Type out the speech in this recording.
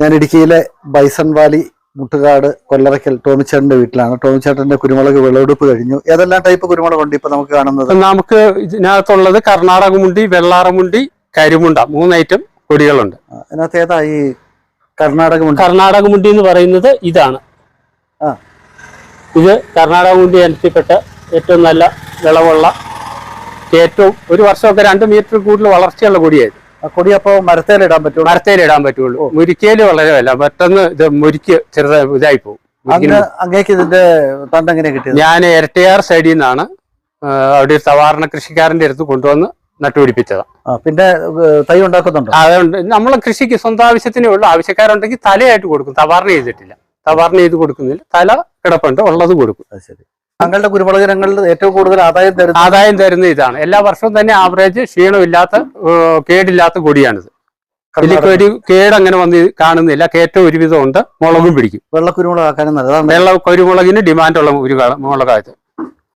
ഞാൻ ഇടുക്കിയിലെ bison Valley Muttukad കൊല്ലറയ്ക്കൽ ടോമിച്ചേട്ടന്റെ വീട്ടിലാണ്. ടോമിച്ചേട്ടന്റെ കുരുമുളക് വിളവെടുപ്പ് കഴിഞ്ഞു. ഏതെല്ലാം ടൈപ്പ് കുരുമുളകുണ്ട് ഇപ്പൊ നമുക്ക് കാണുന്നത്? നമുക്ക് ഇതിനകത്തുള്ളത് കർണാടക മുണ്ടി വെള്ളാറമുണ്ടി കരിമുണ്ട മൂന്ന് ഐറ്റം കൊടികളുണ്ട് അതിനകത്ത് ഏതാ ഈ കർണാടക മുണ്ട് കർണാടക മുണ്ടി എന്ന് പറയുന്നത് ഇതാണ്. ഇത് കർണാടക മുണ്ടി ഇനത്തിൽപ്പെട്ട ഏറ്റവും നല്ല വിളവുള്ള ഏറ്റവും ഒരു വർഷമൊക്കെ രണ്ട് മീറ്റർ കൂടുതൽ വളർച്ചയുള്ള കൊടിയായത്. ആ കൊടി അപ്പോ മരത്തേലിടാൻ പറ്റുള്ളൂ? മരത്തേലിടാൻ പറ്റുള്ളൂ. മുരിക്കയിൽ വളരെ വില. പെട്ടെന്ന് ഇത് മുരിക്ക് ചെറുതായി ഇതായി പോകും. അങ്ങ് അങ്ങേക്ക് ഇതിന്റെ തണ്ട് എങ്ങനെ കിട്ടിയത്? ഞാൻ ഇരട്ടയാർ സൈഡിൽ നിന്നാണ് അവിടെ ഒരു സവാരണ കൃഷിക്കാരന്റെ അടുത്ത് കൊണ്ടുവന്ന് നട്ടുപിടിപ്പിച്ചതാണ് പിന്നെ തൈ ഉണ്ടാക്കുന്നുണ്ട്? അതുകൊണ്ട് നമ്മളെ കൃഷിക്ക് സ്വന്തം ആവശ്യത്തിനേ ഉള്ളൂ. ആവശ്യക്കാരുണ്ടെങ്കിൽ തലയായിട്ട് കൊടുക്കും. തവാറിന് ചെയ്തിട്ടില്ല. തവാറിന് ചെയ്ത് കൊടുക്കുന്നില്ല. തല കിടപ്പുണ്ട്. ഉള്ളത് കൊടുക്കും. ശരി. താങ്കളുടെ കുരുമുളക് ഏറ്റവും കൂടുതൽ ആദായം തരുന്ന ആദായം തരുന്ന ഇതാണ്. എല്ലാ വർഷവും തന്നെ ആവറേജ് ക്ഷീണമില്ലാത്ത കേടില്ലാത്ത കൊടിയാണിത്. ഇതിലൊരു ഒരു കേട് അങ്ങനെ വന്ന് കാണുന്നില്ല. കയറ്റം ഒരുവിധം ഉണ്ട്. മുളകും പിടിക്കും. വെള്ള കുരുമുളക് ആക്കാനും നല്ലതാണ്. വെള്ള കുരുമുളകിന് ഡിമാൻഡുള്ള ഒരു മുളകായത്